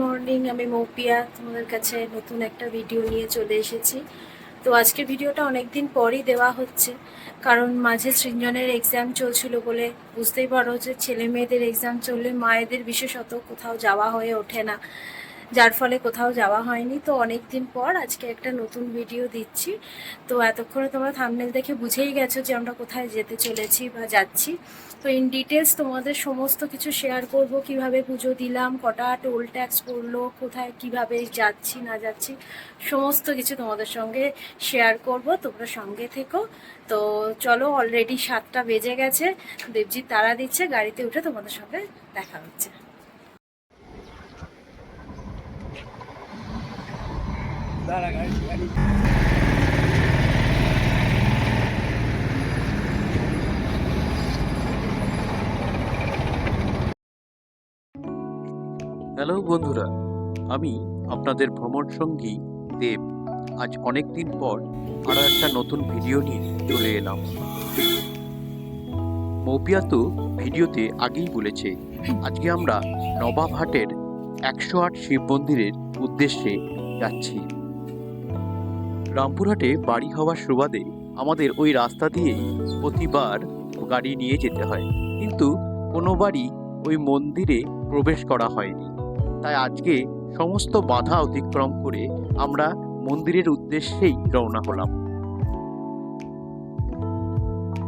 Morning, আমি মৌপিয়া তোমাদের কাছে নতুন একটা ভিডিও নিয়ে চলে এসেছি। তো আজকের ভিডিওটা অনেক দিন পরই দেওয়া হচ্ছে, কারণ মাঝে সৃঞ্জনের এক্সাম চলছিল বলে বুঝতেই পারো যে ছেলে মেয়েদের এক্সাম চললে মায়েদের বিশেষত কোথাও যাওয়া হয়ে ওঠে না। যার ফলে কোথাও যাওয়া হয়নি। তো অনেক দিন পর আজকে একটা নতুন ভিডিও দিচ্ছি। তো এতক্ষণে তোমরা থামনেল দেখে বুঝেই গেছো যে আমরা কোথায় যেতে চলেছি বা যাচ্ছি। তো ইন ডিটেলস তোমাদের সমস্ত কিছু শেয়ার করব, কীভাবে পুজো দিলাম, কটা টোল ট্যাক্স পড়ল, কোথায়, কীভাবে যাচ্ছি, না যাচ্ছি, সমস্ত কিছু তোমাদের সঙ্গে শেয়ার করব। তোমরা সঙ্গে থেকো। তো চলো অলরেডি সাতটা বেজে গেছে। দেবজিৎ তারা দিচ্ছে, গাড়িতে উঠে তোমাদের সঙ্গে দেখা হচ্ছে। হ্যালো বন্ধুরা, আমি আপনাদের ভ্রমণ সঙ্গী দেব। আজ অনেক দিন পর আরও একটা নতুন ভিডিও নিয়ে চলে এলাম। মৌপিয়া তো ভিডিওতে আগেই বলেছে, আজকে আমরা নবাবহাটের একশো আট শিব মন্দিরের উদ্দেশ্যে যাচ্ছি। রামপুরহাটে বাড়ি হওয়ার সুবাদে আমাদের ওই রাস্তা দিয়েই প্রতিবার গাড়ি নিয়ে যেতে হয়। কিন্তু কোনোবারই ওই মন্দিরে প্রবেশ করা হয়নি। তাই আজকে সমস্ত বাধা অতিক্রম করে আমরা মন্দিরের উদ্দেশ্যেই রওনা হলাম।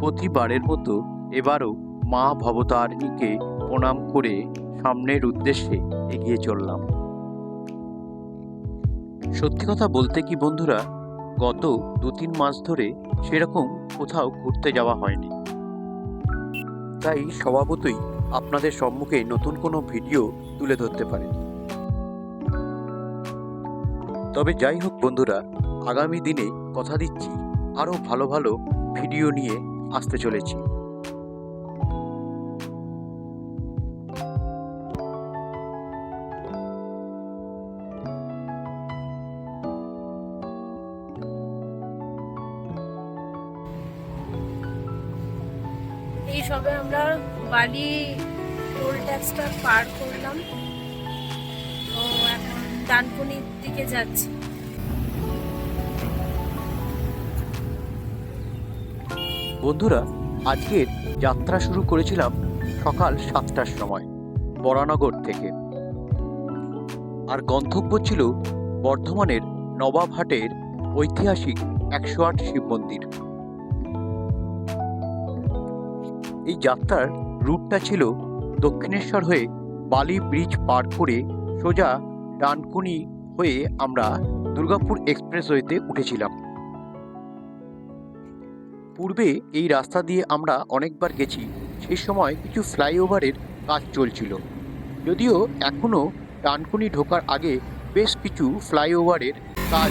প্রতিবারের মতো এবারও মা ভবতারিণীকে প্রণাম করে সামনের উদ্দেশ্যে এগিয়ে চললাম। সত্যি কথা বলতে কি বন্ধুরা গত দু তিন মাস ধরে সেরকম কোথাও ঘুরতে যাওয়া হয়নি। তাই স্বভাবতই আপনাদের সম্মুখে নতুন কোনো ভিডিও তুলে ধরতে পারেন। তবে যাই হোক বন্ধুরা, আগামী দিনে কথা দিচ্ছি আরও ভালো ভালো ভিডিও নিয়ে আসতে চলেছি। এই সবে আমরা বালি টোল ট্যাক্সটা পার করলাম। তো এখন ডানকুনির দিকে যাচ্ছি। বন্ধুরা, আজকের যাত্রা শুরু করেছিলাম সকাল সাতটার সময়, বরানগর থেকে। আর গন্তব্য ছিল বর্ধমানের নবাবহাটের ঐতিহাসিক একশো আট শিব মন্দির। এই যাত্রার রুটটা ছিল দক্ষিণেশ্বর হয়ে বালি ব্রিজ পার করে সোজা ডানকুনি হয়ে আমরা দুর্গাপুর এক্সপ্রেস এক্সপ্রেসওয়েতে উঠেছিলাম। পূর্বে এই রাস্তা দিয়ে আমরা অনেকবার গেছি সেই সময় কিছু ফ্লাইওভারের কাজ চলছিল। যদিও এখনও ডানকুনি ঢোকার আগে বেশ কিছু ফ্লাইওভারের কাজ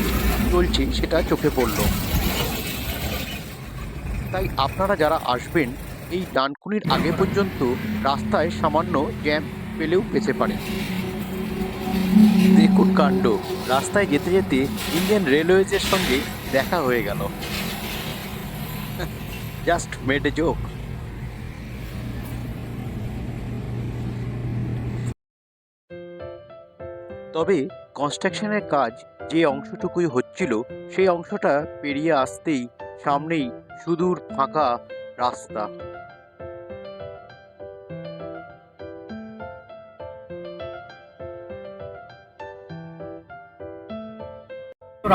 চলছে, সেটা চোখে পড়ল। তাই আপনারা যারা আসবেন এই ডানকুনির আগে পর্যন্ত রাস্তায় সামান্য জ্যাম পেলেও পেতে পারে। দেখুন কাণ্ড। রাস্তায় যেতে যেতে ইন্ডিয়ান রেলওয়েজের সঙ্গে দেখা হয়ে গেল। Just made a joke. তবে কনস্ট্রাকশনের কাজ যে অংশটুকুই হচ্ছিল, সেই অংশটা পেরিয়ে আসতেই সামনেই সুদূর ফাঁকা রাস্তা।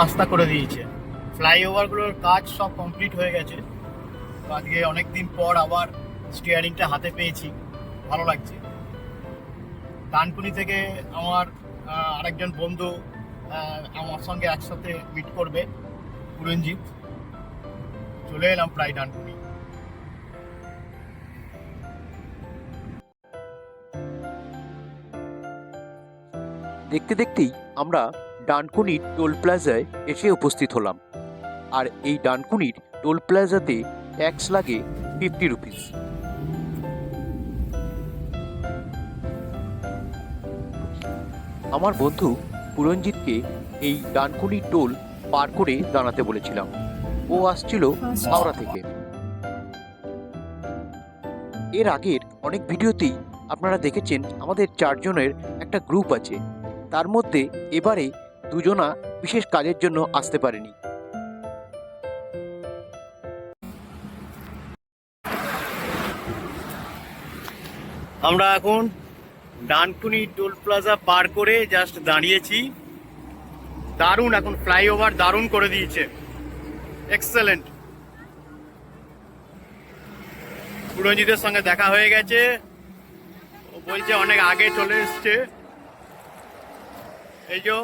রাস্তা করে দিয়েছে। ফ্লাইওভারগুলোর কাজ সব কমপ্লিট হয়ে গেছে। আজকে অনেক দিন পর আবার স্টিয়ারিংটা হাতে পেয়েছি। ভালো লাগছে। ডানকুনি থেকে আমার আরেকজন বন্ধু আমার সঙ্গে একসাথে মিট করবে পুরঞ্জিত চলে এলাম প্রায় ডানকুনি দেখতে দেখতেই আমরা ডানকুনির টোল প্লাজায় এসে উপস্থিত হলাম। আর এই ডানকুনির টোল প্লাজাতে ট্যাক্স লাগে ফিফটি রুপিস। আমার বন্ধু পুরঞ্জিৎকে এই ডানকুনি টোল পার করে দাঁড়াতে বলেছিলাম। ও আসছিল আচ্ছা। হাওড়া থেকে। এর আগের অনেক ভিডিওতেই আপনারা দেখেছেন আমাদের চারজনের একটা গ্রুপ আছে। তার মধ্যে এবারে দুজনা বিশেষ কাজের জন্য আসতে পারেনি। আমরা এখন ডানকুনি টোল প্লাজা পার করে জাস্ট দাঁড়িয়েছি। দারুণ এখন ফ্লাইওভার দারুণ করে দিয়েছে। এক্সেলেন্ট পুরঞ্জিতের সঙ্গে দেখা হয়ে গেছে। ও বলছে অনেক আগে চলে এসছে। এই যে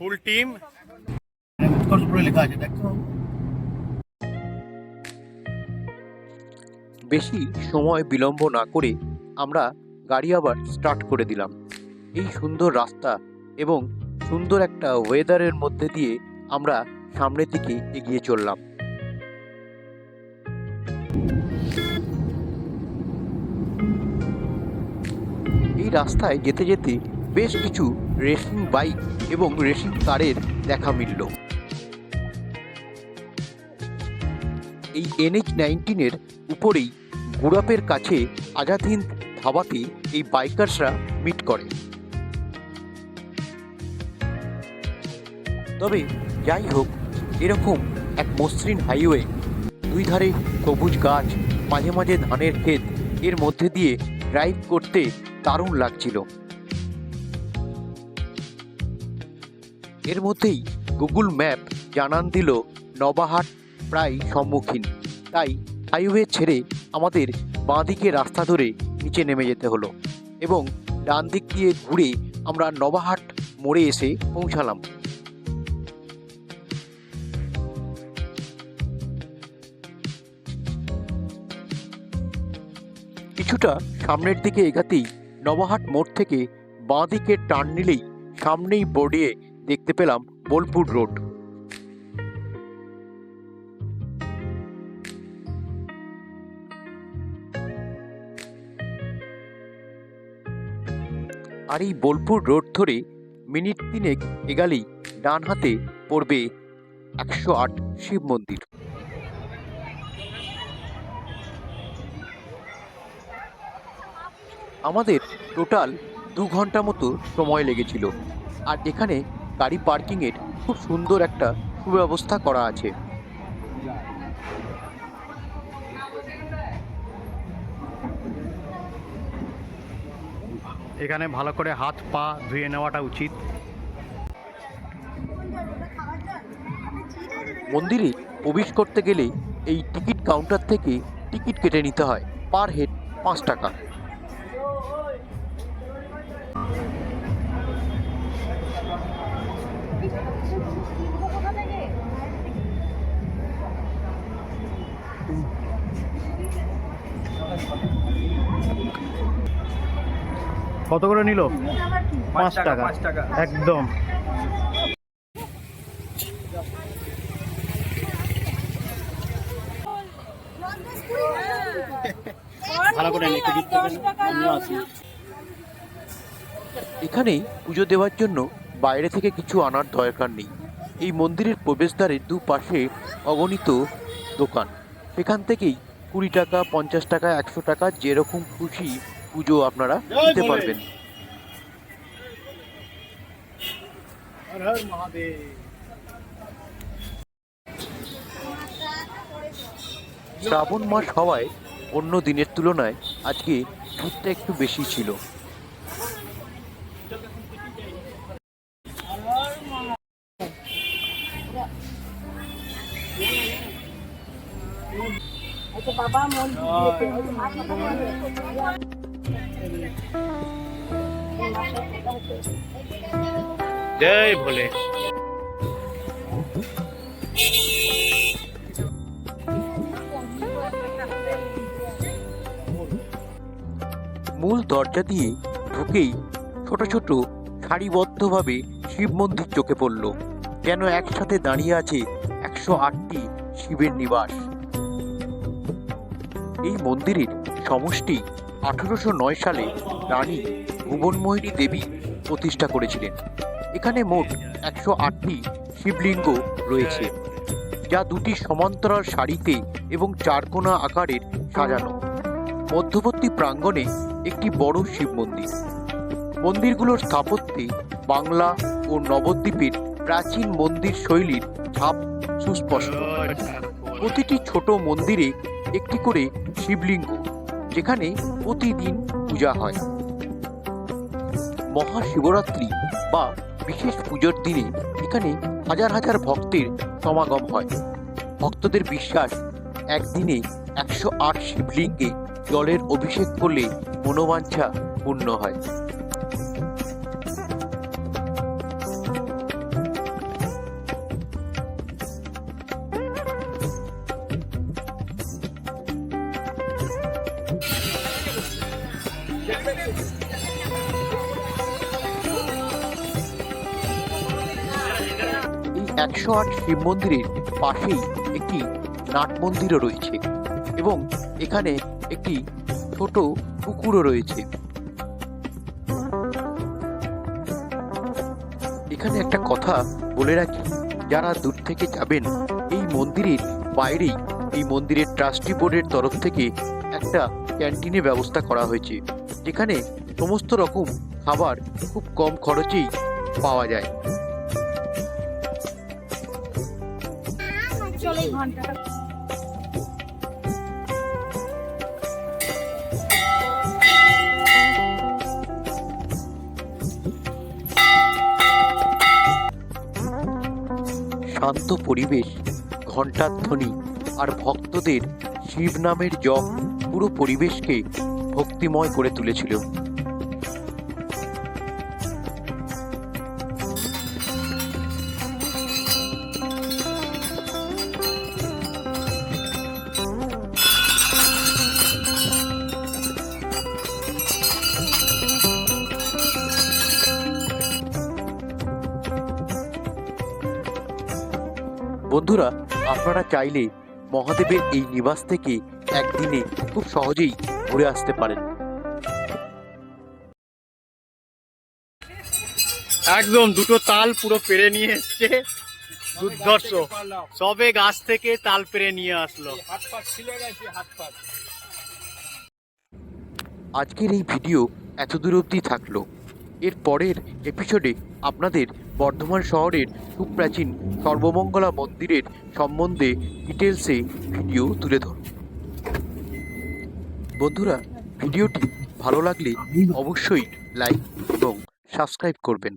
ফুল টিম। বেশি সময় বিলম্ব না করে আমরা গাড়ি আবার স্টার্ট করে দিলাম। এই সুন্দর রাস্তা এবং সুন্দর একটা ওয়েদারের মধ্যে দিয়ে আমরা সামনের দিকে এগিয়ে চললাম। এই রাস্তায় যেতে যেতে বেশ কিছু রেসিং বাইক এবং রেসিং কারের দেখা মিলল। এই এনএইচ নাইনটিনের উপরেই গুড়াপের কাছে আজাদ হিন্দ ধাবাতে এই বাইকার্সরা মিট করে। তবে যাই হোক, এরকম এক মসৃণ হাইওয়ে, দুই ধারে সবুজ গাছ, মাঝে মাঝে ধানের ক্ষেত, এর মধ্যে দিয়ে ড্রাইভ করতে দারুণ লাগছিল। এর মধ্যেই গুগল ম্যাপ জানান দিল, নবাহাট প্রায় সম্মুখীন। তাই হাইওয়ে ছেড়ে আমাদের বাঁদিকে রাস্তা ধরে নিচে নেমে যেতে হলো এবং ডান দিক দিয়ে ঘুরে আমরা নবাহাট মোড়ে এসে পৌঁছালাম। কিছুটা সামনের দিকে এগাতেই নবাহাট মোড় থেকে বাঁ দিকে টার্ন নিলেই সামনেই বোর্ডে দেখতে পেলাম বোলপুর রোড। আর এই বোলপুর রোড ধরে মিনিট তিনেক এগালেই ডান হাতে পড়বে একশো আট শিব মন্দির। আমাদের টোটাল দু ঘণ্টা মতো সময় লেগেছিল। আর এখানে গাড়ি পার্কিংয়ের খুব সুন্দর একটা সুব্যবস্থা করা আছে। এখানে ভালো করে হাত পা ধুয়ে নেওয়াটা উচিত। মন্দিরে প্রবেশ করতে গেলে এই টিকিট কাউন্টার থেকে টিকিট কেটে নিতে হয়। পার হেড পাঁচ টাকা। কত করে নিল? পাঁচ টাকা একদম। ভালো করে। এখানে পুজো দেওয়ার জন্য বাইরে থেকে কিছু আনার দরকার নেই। এই মন্দিরের প্রবেশদ্বারের দুপাশে অগণিত দোকান। সেখান থেকেই কুড়ি টাকা পঞ্চাশ টাকা একশো টাকা যেরকম খুশি পুজো আপনারা দিতে পারবেন। শ্রাবণ মাস হওয়ায় অন্য দিনের তুলনায় আজকে ভিড়টা একটু বেশি ছিল। জয় ভোলে। মূল দরজা দিয়ে ঢুকেই ছোট ছোট সারিবদ্ধভাবে শিব মন্দির চোখে পড়ল, যেন একসাথে দাঁড়িয়ে আছে একশো আটটি শিবের নিবাস। এই মন্দিরের সমষ্টি আঠারোশো নয় সালে রানী ভুবনমোহিনী দেবী প্রতিষ্ঠা করেছিলেন। এখানে মোট একশো আটটি শিবলিঙ্গ রয়েছে, যা দুটি সমান্তরাল সারিতে এবং চারকোনা আকারের সাজানো। মধ্যবর্তী প্রাঙ্গণে একটি বড় শিব মন্দির। মন্দিরগুলোর স্থাপত্যে বাংলা ও নবদ্বীপের প্রাচীন মন্দির শৈলীর ছাপ সুস্পষ্ট। প্রতিটি ছোট মন্দিরে একটি করে শিবলিঙ্গ, যেখানে প্রতিদিন পূজা হয়। মহাশিবরাত্রি বা বিশেষ পুজোর দিনে এখানে হাজার হাজার ভক্তের সমাগম হয়। ভক্তদের বিশ্বাস, একদিনে একশো আট শিবলিঙ্গে জলের অভিষেক করলে মনোবাঞ্ছা পূর্ণ হয়। এই একশো আট শিব মন্দিরের পাশেই একটি নাট মন্দিরও রয়েছে এবং এখানে একটি ছোট পুকুরও রয়েছে। এখানে একটা কথা বলে রাখি, যারা দূর থেকে যাবেন, এই মন্দিরের বাইরেই এই মন্দিরের ট্রাস্টি বোর্ডের তরফ থেকে একটা ক্যান্টিনের ব্যবস্থা করা হয়েছে, যেখানে সমস্ত রকম খাবার খুব কম খরচেই পাওয়া যায়। শান্ত পরিবেশ ঘণ্টার ধ্বনি আর ভক্তদের শিব নামের জপ পুরো পরিবেশকে ভক্তিময় করে তুলেছিল। বন্ধুরা আপনারা চাইলে মহাদেবের এই নিবাস থেকে একদিনে খুব সহজেই ঘুরে আসতে পারেন। একদম দুটো তাল পুরো পেরে নিয়ে এসছে। দুর্ধর্ষ। সবে গাছ থেকে তাল পেরে নিয়ে আসলো। আজকের এই ভিডিও এত দূর অবধি থাকল। এর পরের এপিসোডে আপনাদের বর্ধমান শহরের সুপ্রাচীন সর্বমঙ্গলা মন্দিরের সম্বন্ধে ডিটেলসে ভিডিও তুলে ধর। বন্ধুরা, ভিডিওটি ভালো লাগলে অবশ্যই লাইক এবং সাবস্ক্রাইব করবেন।